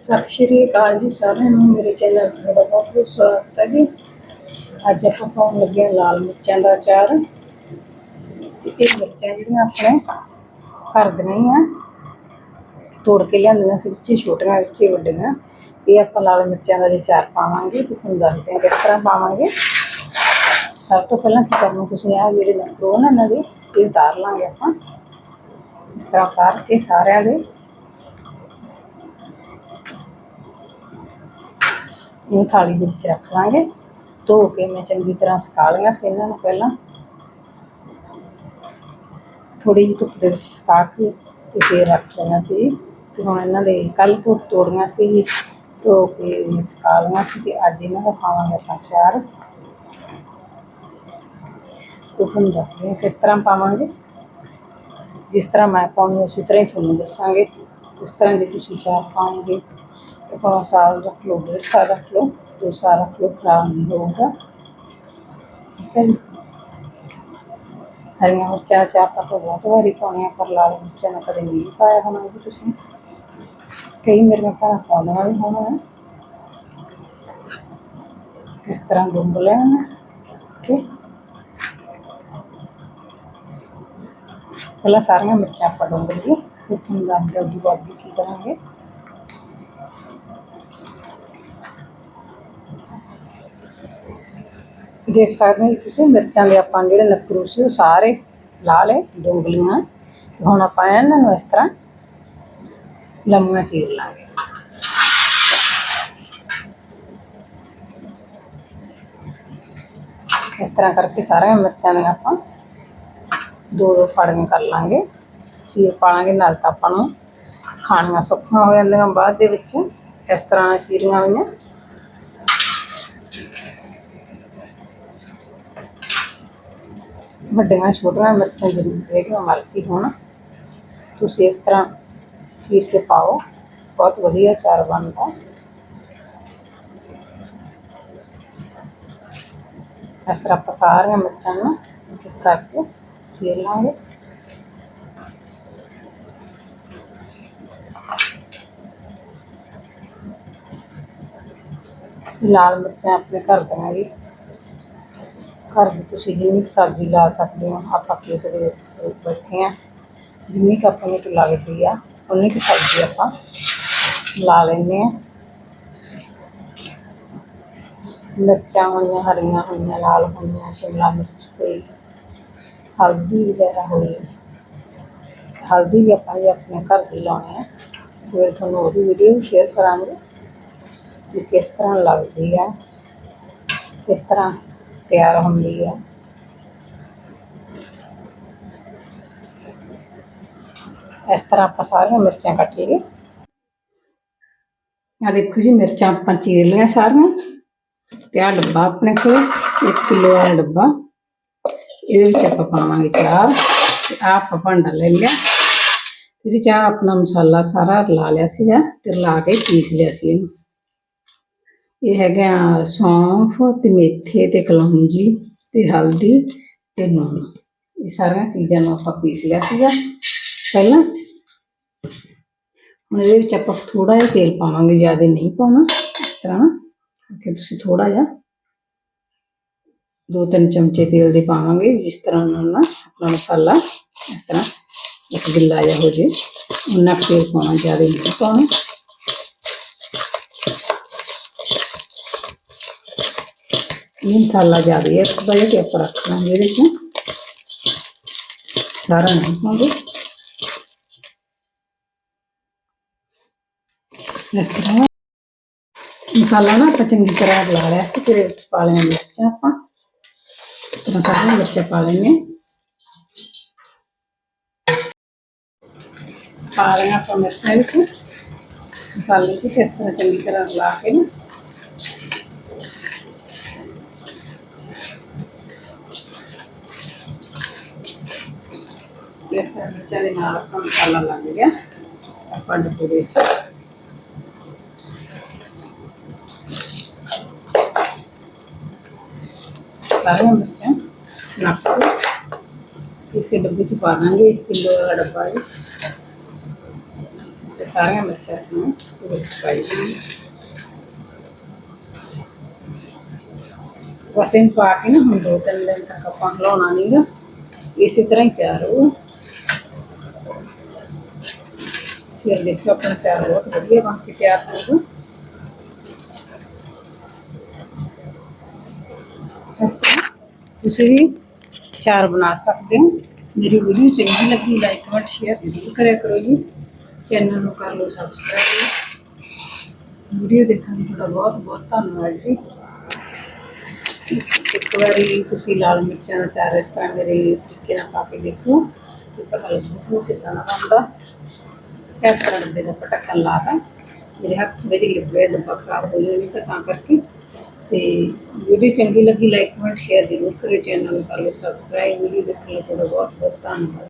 ਸਤਿ ਸ਼੍ਰੀ ਅਕਾਲ ਜੀ ਸਾਰਿਆਂ ਨੂੰ ਮੇਰੇ ਚੈਨਲ ਤੇ ਤੁਹਾਡਾ ਬਹੁਤ ਬਹੁਤ ਸਵਾਗਤ ਹੈ ਜੀ ਅੱਜ ਆਪਾਂ ਪਾਉਣ ਲੱਗੇ ਹਾਂ ਲਾਲ ਮਿਰਚਾਂ ਦਾ ਅਚਾਰ ਤੇ ਇਹ ਮਿਰਚਾਂ ਜਿਹੜੀਆਂ ਆਪਣੇ ਘਰ ਦੀਆਂ ਹੀ ਆ ਤੋੜ ਕੇ ਲਿਆਂਦੀਆਂ ਸੀ ਵਿੱਚੇ ਛੋਟੀਆਂ ਵਿੱਚੇ ਵੱਡੀਆਂ ਇਹ ਆਪਾਂ ਲਾਲ ਮਿਰਚਾਂ ਦਾ ਜੇ ਅਚਾਰ ਪਾਵਾਂਗੇ ਤੇ ਤੁਹਾਨੂੰ ਦੱਸਦੇ ਹਾਂ ਕਿਸ ਤਰ੍ਹਾਂ ਪਾਵਾਂਗੇ ਸਭ ਤੋਂ ਪਹਿਲਾਂ ਕੀ ਕਰਨਾ ਤੁਸੀਂ ਆਹ ਜਿਹੜੇ ਨਕਰੋ ਨਾ ਇਹਨਾਂ ਦੇ ਇਹ ਉਤਾਰ ਲਾਂਗੇ ਆਪਾਂ ਇਸ ਤਰ੍ਹਾਂ ਉਤਾਰ ਕੇ ਸਾਰਿਆਂ ਦੇ ਇਹ ਥਾਲੀ ਦੇ ਵਿੱਚ ਰੱਖ ਲਾਂਗੇ। ਧੋ ਕੇ ਮੈਂ ਚੰਗੀ ਤਰ੍ਹਾਂ ਸੁਕਾ ਲਈਆਂ ਸੀ ਇਹਨਾਂ ਨੂੰ ਪਹਿਲਾਂ। ਥੋੜੀ ਜਿਹੀ ਧੁੱਪ ਦੇ ਵਿੱਚ ਸੁਕਾ ਕੇ ਤੇ ਫਿਰ ਰੱਖ ਲਈਆਂ ਸੀ। ਤੇ ਹੁਣ ਇਹਨਾਂ ਦੇ ਕੱਲ ਤੋਂ ਤੋੜੀਆਂ ਸੀ ਜੀ ਧੋ ਕੇ ਸੁਕਾ ਲਈਆਂ ਸੀ ਤੇ ਅੱਜ ਇਹਨਾਂ ਦਾ ਪਾਵਾਂਗੇ ਆਪਾਂ ਚਾਰ ਤੇ ਤੁਹਾਨੂੰ ਦੱਸਦੇ ਹਾਂ ਕਿਸ ਤਰ੍ਹਾਂ ਪਾਵਾਂਗੇ। ਜਿਸ ਤਰ੍ਹਾਂ ਮੈਂ ਪਾਉਣੀ ਉਸੇ ਤਰ੍ਹਾਂ ਹੀ ਤੁਹਾਨੂੰ ਦੱਸਾਂਗੇ। ਇਸ ਤਰ੍ਹਾਂ ਜੇ ਤੁਸੀਂ ਚਾਰ ਪਾਓਗੇ। ਤੇ ਪੌਣਾ ਸਾਲ ਰੱਖ ਲਓ ਡੇਢ ਸਾਲ ਰੱਖ ਲਓ ਦੋ ਸਾਲ ਰੱਖ ਲਓ ਖਰਾਬ ਨਹੀਂ ਹੋਊਗਾ ਠੀਕ ਹੈ ਜੀ ਹਰੀਆਂ ਮਿਰਚਾਂ ਚਾਰ ਤਾਂ ਆਪਾਂ ਬਹੁਤ ਵਾਰੀ ਪਾਉਣੀਆਂ ਪਰ ਲਾਲ ਮਿਰਚਾਂ ਨਾਲ ਕਦੇ ਨਹੀਂ ਪਾਇਆ ਹੋਣਾ ਜੀ ਤੁਸੀਂ ਕਈ ਮੇਰੀਆਂ ਭੈਣਾਂ ਪਾਉਂਦੀਆਂ ਵੀ ਹੋਣਾ ਕਿਸ ਤਰ੍ਹਾਂ ਗੁੰਦ ਲੈਣਾ ਓਕੇ ਪਹਿਲਾਂ ਸਾਰੀਆਂ ਮਿਰਚਾਂ ਆਪਾਂ ਡੁੰਬ ਲਈਏ ਫਿਰ ਤੁਹਾਨੂੰ ਦੱਸਦੇ ਹਾਂ ਉਦੋਂ ਬਾਅਦ ਕੀ ਕਰਾਂਗੇ ਦੇਖ ਸਕਦੇ ਹੋ ਤੁਸੀਂ, ਮਿਰਚਾਂ ਦੇ ਆਪਾਂ ਜਿਹੜੇ ਨਕਰੂ ਸੀ ਉਹ ਸਾਰੇ ਲਾ ਲਏ ਡੋਂਗਲੀਆਂ ਤੇ ਹੁਣ ਆਪਾਂ ਇਹਨਾਂ ਨੂੰ ਇਸ ਤਰ੍ਹਾਂ ਲੰਮੀਆਂ ਚੀਰ ਲਾਂਗੇ। ਇਸ ਤਰ੍ਹਾਂ ਕਰਕੇ ਸਾਰੀਆਂ ਮਿਰਚਾਂ ਦੀਆਂ ਆਪਾਂ ਦੋ ਦੋ ਫੜੀਆਂ ਕਰ ਲਾਂਗੇ। ਚੀਰ ਪਾਲਾਂਗੇ ਨਾਲ ਤਾਂ ਆਪਾਂ ਨੂੰ ਖਾਣੀਆਂ ਸੌਖੀਆਂ ਹੋ ਜਾਂਦੀਆਂ ਬਾਅਦ ਦੇ ਵਿੱਚ। ਇਸ ਤਰ੍ਹਾਂ ਚੀਰੀਆਂ ਹੋਈਆਂ। ਵੱਡੀਆਂ ਛੋਟੀਆਂ ਮਿਰਚਾਂ ਜਿਹੜੀਆਂ ਮਰਜ਼ੀ ਹੋਣ ਤੁਸੀਂ ਇਸ ਤਰ੍ਹਾਂ ਚੀਰ ਕੇ ਪਾਓ ਬਹੁਤ ਵਧੀਆ ਚਾਰ ਬਣਦਾ ਇਸ ਤਰ੍ਹਾਂ ਆਪਾਂ ਸਾਰੀਆਂ ਮਿਰਚਾਂ ਨੂੰ ਇੱਕ ਇੱਕ ਕਰਕੇ ਚੀਰ ਲਾਂਗੇ ਲਾਲ ਮਿਰਚਾਂ ਆਪਣੇ ਘਰ ਦੀਆਂ ਜੀ ਘਰ ਦੀ ਤੁਸੀਂ ਜਿੰਨੀ ਕੁ ਸਬਜ਼ੀ ਲਾ ਸਕਦੇ ਹੋ ਆਪਾਂ ਖੇਤ ਦੇ ਵਿੱਚ ਬੈਠੇ ਆ ਜਿੰਨੀ ਕੁ ਆਪਾਂ ਨੂੰ ਲੱਗਦੀ ਆ ਉਨੀ ਕੁ ਸਬਜ਼ੀ ਆਪਾਂ ਲਾ ਲੈਂਦੇ ਆ ਮਿਰਚਾਂ ਹੋਈਆਂ ਹਰੀਆਂ ਹੋਈਆਂ ਲਾਲ ਹੋਈਆਂ ਸ਼ਿਮਲਾ ਮਿਰਚ ਹੋਈ ਹਲਦੀ ਵਗੈਰਾ ਹੋਈ ਹਲਦੀ ਵੀ ਆਪਾਂ ਜੀ ਆਪਣੇ ਘਰ ਦੀ ਲਾਉਣੀ ਆ ਸਵੇਰ ਤੁਹਾਨੂੰ ਉਹਦੀ ਵੀਡੀਓ ਵੀ ਸ਼ੇਅਰ ਕਰਾਂਗੇ ਕਿ ਕਿਸ ਤਰ੍ਹਾਂ ਲੱਗਦੀ ਆ ਕਿਸ ਤਰ੍ਹਾਂ ਤਿਆਰ ਹੁੰਦੀ ਆ ਇਸ ਤਰ੍ਹਾਂ ਆਪਾਂ ਸਾਰੀਆਂ ਮਿਰਚਾਂ ਕੱਟ ਲਈਏ ਆ ਦੇਖੋ ਜੀ ਮਿਰਚਾਂ ਆਪਾਂ ਚੀਰ ਲਈਆਂ ਸਾਰੀਆਂ ਤੇ ਆ ਡੱਬਾ ਆਪਣੇ ਕੋਲ 1 ਕਿਲੋ ਵਾਲਾ ਡੱਬਾ ਇਹਦੇ ਵਿੱਚ ਆਪਾਂ ਪਾਵਾਂਗੇ ਚਾਰ ਤੇ ਆ ਆਪਾਂ ਭਾਂਡਾ ਲੈ ਲਿਆ ਇਹਦੇ ਚ ਆਹ ਆਪਣਾ ਮਸਾਲਾ ਸਾਰਾ ਰਲਾ ਲਿਆ ਸੀਗਾ ਤੇ ਰਲਾ ਕੇ ਪੀਸ ਲਿਆ ਸੀ ਇਹਨੂੰ ਇਹ ਹੈਗਾ ਸੌਂਫ ਤੇ ਮੇਥੇ ਤੇ ਕਲੌਂਜੀ ਤੇ ਹਲਦੀ ਤੇ ਨੂਣ। ਇਹ ਸਾਰੀਆਂ ਚੀਜ਼ਾਂ ਨੂੰ ਆਪਾਂ ਪੀਸ ਲਿਆ ਸੀਗਾ। ਪਹਿਲਾਂ ਹੁਣ ਇਹਦੇ ਵਿੱਚ ਆਪਾਂ ਥੋੜਾ ਜਿਹਾ ਤੇਲ ਪਾਵਾਂਗੇ, ਜ਼ਿਆਦਾ ਨਹੀਂ ਪਾਉਣਾ। ਇਸ ਤਰ੍ਹਾਂ ਕਿ ਤੁਸੀਂ ਥੋੜਾ ਜਿਹਾ ਦੋ ਤਿੰਨ ਚਮਚੇ ਤੇਲ ਦੇ ਪਾਵਾਂਗੇ, ਜਿਸ ਤਰ੍ਹਾਂ ਨਾਲ ਨਾ ਆਪਣਾ ਮਸਾਲਾ ਇਸ ਤਰ੍ਹਾਂ ਇੱਕ ਗਿੱਲਾ ਜਿਹਾ ਹੋ ਜੇ। ਉਨਾ ਕੁ ਤੇਲ ਪਾਉਣਾ, ਜ਼ਿਆਦਾ ਨਹੀਂ ਪਾਉਣਾ। मसाला ज़्यादा है। थोड़ा के ऊपर रखना है। इसमें सारा नहीं हाँ होंगे इस तरह। मसाला ना आप चंकी तरह ला लिया फिर पा लेंगे मिर्चा आप। मसाले मिर्चा पा लेंगे। पा लेंगे आप मिर्चा। मसाले से इस तरह चंकी तरह ला के ना। వేస్తే అది నాలుగు కళ్ళలాగా పండు పొడి ಸರಿ ಅಂದ್ಬಿಡ್ತೇನೆ ನಪ್ಪು ಬಿಸಿ ಡಬ್ಬಿಚ್ಚು ಪಾರಂಗಿ ಕಿಲೋ ಡಬ್ಬಾಯಿ ಸರಿ ಅಂದ್ಬಿಡ್ತಾರೆ ಬಿಚ್ಚಿಪಾಯಿ वसेन पा ना, हम दो तीन दिन तक अपना हिलाना नहीं गा इसी तरह ही तैयार हो। फिर देखो अपना तैयार होगा तो बढ़िया बन के तैयार होगा इस तरह तुम भी चार बना सकते हो। मेरी वीडियो चंगी लगी, लाइक, कमेंट, शेयर ज़रूर कराया करो जी। चैनल में कर लो सब्सक्राइब वीडियो देखने का बहुत बहुत धन्यवाद जी। ਇੱਕ ਵਾਰੀ ਤੁਸੀਂ ਲਾਲ ਮਿਰਚਾਂ ਦਾ ਚਾਰ ਇਸ ਤਰ੍ਹਾਂ ਮੇਰੇ ਤਰੀਕੇ ਨਾਲ ਪਾ ਕੇ ਦੇਖੋ ਤੇ ਪਤਾ ਲੱਗੂ ਕਿ ਕਿੱਦਾਂ ਦਾ ਬਣਦਾ। ਇਸ ਤਰ੍ਹਾਂ ਡੱਬੇ ਦਾ ਪਟਕਣ ਲਾਤਾ ਮੇਰੇ ਹੱਥ ਵਿੱਚ ਲਿਬੜੇ ਡੱਬਾ ਖਰਾਬ ਹੋ ਜਾਵੇ ਤਾਂ ਤਾਂ ਕਰਕੇ। ਤੇ ਵੀਡੀਓ ਚੰਗੀ ਲੱਗੀ ਲਾਈਕ ਕਮੈਂਟ ਸ਼ੇਅਰ ਜ਼ਰੂਰ ਕਰਿਓ। ਚੈਨਲ ਨੂੰ ਕਰ ਲਓ ਸਬਸਕ੍ਰਾਈਬ ਵੀਡੀਓ ਦੇਖਣ ਲਈ ਤੁਹਾਡਾ ਬਹੁਤ ਬਹੁਤ ਧੰਨਵਾਦ।